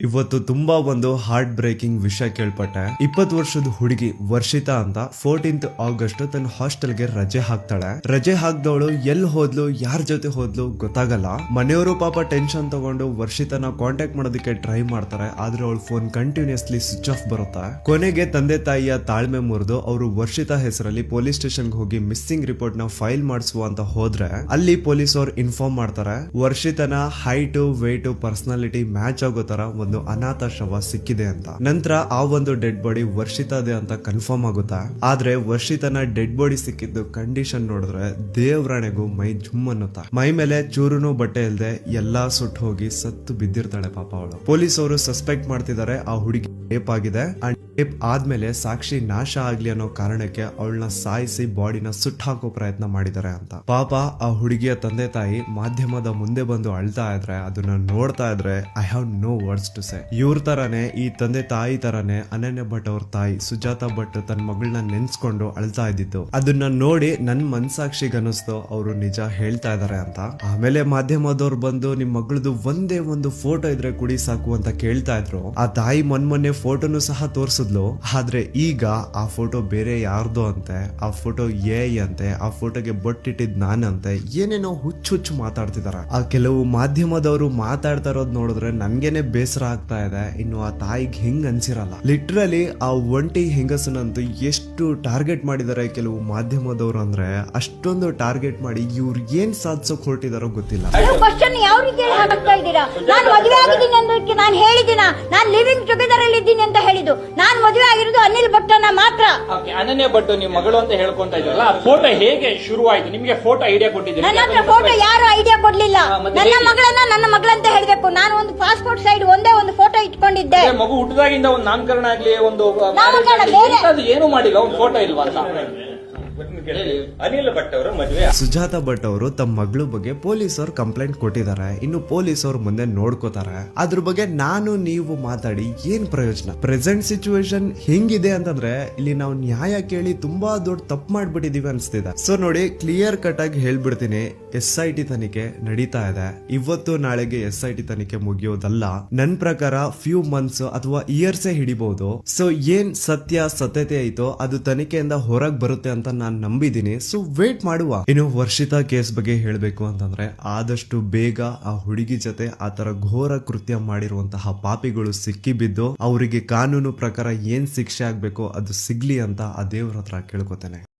ಇವತ್ತು ತುಂಬಾ ಒಂದು ಹಾರ್ಟ್ ಬ್ರೇಕಿಂಗ್ ವಿಷಯ ಕೇಳ್ಪಟ್ಟೆ. ಇಪ್ಪತ್ತು ವರ್ಷದ ಹುಡುಗಿ ವರ್ಷಿತಾ ಅಂತ ಫೋರ್ಟೀನ್ತ್ ಆಗಸ್ಟ್ ತನ್ನ ಹಾಸ್ಟೆಲ್ಗೆ ರಜೆ ಹಾಕ್ತಾಳೆ. ರಜೆ ಹಾಕ್ದವಳು ಎಲ್ಲಿ ಹೋದ್ಲು, ಯಾರ ಜೊತೆ ಹೋದ್ಲು ಗೊತ್ತಾಗಲ್ಲ. ಮನೆಯವರು ಪಾಪ ಟೆನ್ಷನ್ ತಗೊಂಡು ವರ್ಷಿತನ ಕಾಂಟ್ಯಾಕ್ಟ್ ಮಾಡೋದಕ್ಕೆ ಟ್ರೈ ಮಾಡ್ತಾರೆ. ಆದ್ರೆ ಅವಳು ಫೋನ್ ಕಂಟಿನ್ಯೂಸ್ಲಿ ಸ್ವಿಚ್ ಆಫ್ ಬರುತ್ತೆ. ಕೊನೆಗೆ ತಂದೆ ತಾಯಿಯ ತಾಳ್ಮೆ ಮುರಿದು ಅವರು ವರ್ಷಿತಾ ಹೆಸರಲ್ಲಿ ಪೊಲೀಸ್ ಸ್ಟೇಷನ್ಗೆ ಹೋಗಿ ಮಿಸ್ಸಿಂಗ್ ರಿಪೋರ್ಟ್ನ ಫೈಲ್ ಮಾಡಿಸುವ ಅಂತ ಹೋದ್ರೆ, ಅಲ್ಲಿ ಪೊಲೀಸ್ ಅವ್ರು ಇನ್ಫಾರ್ಮ್ ಮಾಡ್ತಾರೆ. ವರ್ಷಿತನ ಹೈಟು ವೇಟು ಪರ್ಸನಾಲಿಟಿ ಮ್ಯಾಚ್ ಆಗೋ ತರ ಒಂದು ಅನಾಥ ಶವ ಸಿಕ್ಕಿದೆ ಅಂತ. ನಂತರ ಆ ಒಂದು ಡೆಡ್ ಬಾಡಿ ವರ್ಷಿತದೆ ಅಂತ ಕನ್ಫರ್ಮ್ ಆಗುತ್ತಾ? ಆದ್ರೆ ವರ್ಷಿತನ ಡೆಡ್ ಬಾಡಿ ಸಿಕ್ಕಿದ್ದು ಕಂಡೀಷನ್ ನೋಡಿದ್ರೆ ದೇವ್ರಾಣೆಗೂ ಮೈ ಜುಮ್ ಅನ್ನುತ್ತಾ? ಮೈ ಮೇಲೆ ಚೂರುನು ಬಟ್ಟೆ ಇಲ್ದೆ ಎಲ್ಲಾ ಸುಟ್ಟು ಹೋಗಿ ಸತ್ತು ಬಿದ್ದಿರ್ತಾಳೆ ಪಾಪ ಅವಳು. ಪೊಲೀಸ್ ಅವರು ಸಸ್ಪೆಕ್ಟ್ ಮಾಡ್ತಿದ್ದಾರೆ ಆ ಹುಡುಗಿ ರೇಪ್ ಆಗಿದೆ. ಅಂಡ್ ರೇಪ್ ಆದ್ಮೇಲೆ ಸಾಕ್ಷಿ ನಾಶ ಆಗ್ಲಿ ಅನ್ನೋ ಕಾರಣಕ್ಕೆ ಅವಳನ್ನ ಸಾಯಿಸಿ ಬಾಡಿನ ಸುಟ್ಟಾಕೋ ಪ್ರಯತ್ನ ಮಾಡಿದ್ದಾರೆ ಅಂತ. ಪಾಪ ಆ ಹುಡುಗಿಯ ತಂದೆ ತಾಯಿ ಮಾಧ್ಯಮದ ಮುಂದೆ ಬಂದು ಅಳ್ತಾ ಇದ್ರೆ, ಅದನ್ನ ನೋಡ್ತಾ ಇದ್ರೆ I have no words to say ಇವ್ರ ತರಾನೇ, ಈ ತಂದೆ ತಾಯಿ ತರಾನೇ ಅನನ್ಯ ಭಟ್ ಅವ್ರ ತಾಯಿ, ಸುಜಾತ ಭಟ್ ತನ್ನ ಮಗಳನ್ನ ನೆನ್ಸ್ಕೊಂಡು ಅಳ್ತಾ ಇದ್ದಿತ್ತು ಅದನ್ನ ನೋಡಿ ನನ್ ಮನ್ಸಾಕ್ಷಿಗೆ ಅನಿಸ್ತು ಅವರು ನಿಜ ಹೇಳ್ತಾ ಇದಾರೆ ಅಂತ. ಆಮೇಲೆ ಮಾಧ್ಯಮದವ್ರು ಬಂದು ನಿಮ್ ಮಗಳದು ಒಂದೇ ಒಂದು ಫೋಟೋ ಇದ್ರೆ ಕುಡಿ ಸಾಕು ಅಂತ ಕೇಳ್ತಾ ಇದ್ರು. ಆ ತಾಯಿ ಮೊನ್ನೆ ಫೋಟೋನು ಸಹ ತೋರ್ಸಿದ್ಲು ಆದ್ರೆ ಈಗ ಆ ಫೋಟೋ ಬೇರೆ ಯಾರ್ದೋ ಅಂತೆ, ಆ ಫೋಟೋ ಏ ಅಂತೆ, ಆ ಫೋಟೋಗೆ ಬೊಟ್ಟಿಟ್ಟಿದ್ ನಾನಂತೆ ಏನೇನೋ ಹುಚ್ಚು ಹುಚ್ಚು ಮಾತಾಡ್ತಿದಾರ. ಆ ಕೆಲವು ಮಾಧ್ಯಮದವರು ಮಾತಾಡ್ತಾ ಇರೋದ್ ನೋಡಿದ್ರೆ ನನ್ಗೇನೆ ಬೇಸರ ಆಗ್ತಾ ಇದೆ. ಇನ್ನು ಆ ತಾಯಿಗೆ ಹೆಂಗ್ ಅನ್ಸಿರಲ್ಲ. ಲಿಟ್ರಲಿ ಆ ಒಂಟಿ ಹೆಂಗಸನಂತೂ ಎಷ್ಟು ಟಾರ್ಗೆಟ್ ಮಾಡಿದಾರೆ ಕೆಲವು ಮಾಧ್ಯಮದವರು ಅಂದ್ರೆ, ಅಷ್ಟೊಂದು ಟಾರ್ಗೆಟ್ ಮಾಡಿ ಇವ್ರು ಏನ್ ಸಾಧಿಸೋಕ್ ಹೊರಟಿದಾರೋ ಗೊತ್ತಿಲ್ಲ. ರೀತಿ ಇದ್ದೀರಾ? ನಾನು ಮದುವೆ ಆಗಿದ್ದೀನಿ ಅನ್ನೋದಕ್ಕೆ ನಾನು ಹೇಳಿದಿನ ನಾನು ಲಿವಿಂಗ್ ಟುಗೆದರ್ ಅಲ್ಲಿ ಇದ್ದೀನಿ ಅಂತ ಹೇಳಿದ್ದು. ನಾನು ಮದುವೆ ಆಗಿರೋದು ಅನಿಲ್ ಭಟ್ಟನ ಮಾತ್ರ. ಓಕೆ ಅನನ್ಯ ಭಟ್ ನಿಮ್ ಮಗಳು ಅಂತ ಹೇಳ್ಕೊಂತ ಇದ್ರಲ್ಲ ಫೋಟೋ ಹೇಗೆ ಶುರುವಾಯ್ತು? ನಿಮ್ಗೆ ಫೋಟೋ ಐಡಿಯಾ ಕೊಟ್ಟಿದ್ದೀರಿ? ನನ್ನ ಹತ್ರ ಫೋಟೋ ಯಾರು ಐಡಿಯಾ ಕೊಡ್ಲಿಲ್ಲ? ನನ್ನ ಮಗಳನ್ನ ನನ್ನ ಮಗಳಂತ ಹೇಳ್ಬೇಕು. ನಾನು ಒಂದು ಪಾಸ್ಪೋರ್ಟ್ ಸೈಡ್ ಒಂದೇ ಒಂದು ಫೋಟೋ ಇಟ್ಕೊಂಡಿದ್ದೆ. ಮಗು ಹುಟ್ಟಿದಾಗಿಂದ ಒಂದು ನಾಮಕರಣ ಆಗ್ಲಿ ಒಂದು ನಾಮಕರಣ ಬೇರೆ. ಇಂಥದ್ದು ಏನು ಮಾಡಿಲ್ಲ ಒಂದು ಫೋಟೋ ಇಲ್ವಾ ಅಂತ. ಅನಿಲ್ ಭಟ್ ಅವರ ಮದುವೆ ಸುಜಾತ ಭಟ್ ಅವರು ತಮ್ಮ ಮಗಳ ಬಗ್ಗೆ ಪೊಲೀಸ್ ಅವ್ರು ಕಂಪ್ಲೇಂಟ್ ಕೊಟ್ಟಿದ್ದಾರೆ. ಇನ್ನು ಪೊಲೀಸ್ ಅವ್ರ ಮುಂದೆ ನೋಡ್ಕೋತಾರೆ. ಅದ್ರ ಬಗ್ಗೆ ನಾನು ನೀವು ಮಾತಾಡಿ ಏನ್ ಪ್ರಯೋಜನ? ಪ್ರೆಸೆಂಟ್ ಸಿಚುವೇಶನ್ ಹೆಂಗಿದೆ ಅಂತಂದ್ರೆ ಇಲ್ಲಿ ನಾವು ನ್ಯಾಯ ಕೇಳಿ ತುಂಬಾ ದೊಡ್ಡ ತಪ್ಪು ಮಾಡ್ಬಿಟ್ಟಿದೀವಿ ಅನ್ಸ್ತಿದೆ. ಸೊ ನೋಡಿ ಕ್ಲಿಯರ್ ಕಟ್ ಆಗಿ ಹೇಳ್ಬಿಡ್ತೀನಿ. ಎಸ್ ಐ ಟಿ ತನಿಖೆ ನಡೀತಾ ಇದೆ. ಇವತ್ತು ನಾಳೆಗೆ ಎಸ್ ಐ ಟಿ ತನಿಖೆ ಮುಗಿಯೋದಲ್ಲ. ನನ್ ಪ್ರಕಾರ ಫ್ಯೂ ಮಂತ್ಸ್ ಅಥವಾ ಇಯರ್ಸ್ ಹಿಡಿಬಹುದು ಸೊ ಏನ್ ಸತ್ಯ ಸತ್ಯತೆ ಐತೋ ಅದು ತನಿಖೆಯಿಂದ ಹೊರಗ್ ಬರುತ್ತೆ ಅಂತ ನಾನ್ ನಂಬಿದೀನಿ ಸೊ ವೇಟ್ ಮಾಡುವ. ಇನ್ನು ವರ್ಷಿತಾ ಕೇಸ್ ಬಗ್ಗೆ ಹೇಳಬೇಕು ಅಂತಂದ್ರೆ, ಆದಷ್ಟು ಬೇಗ ಆ ಹುಡುಗಿ ಜೊತೆ ಆ ತರ ಘೋರ ಕೃತ್ಯ ಮಾಡಿರುವಂತಹ ಪಾಪಿಗಳು ಸಿಕ್ಕಿ ಬಿದ್ದು ಅವರಿಗೆ ಕಾನೂನು ಪ್ರಕಾರ ಏನ್ ಶಿಕ್ಷೆ ಆಗ್ಬೇಕೋ ಅದು ಸಿಗ್ಲಿ ಅಂತ ಆ ದೇವ್ರ ಹತ್ರ ಕೇಳ್ಕೊತೇನೆ.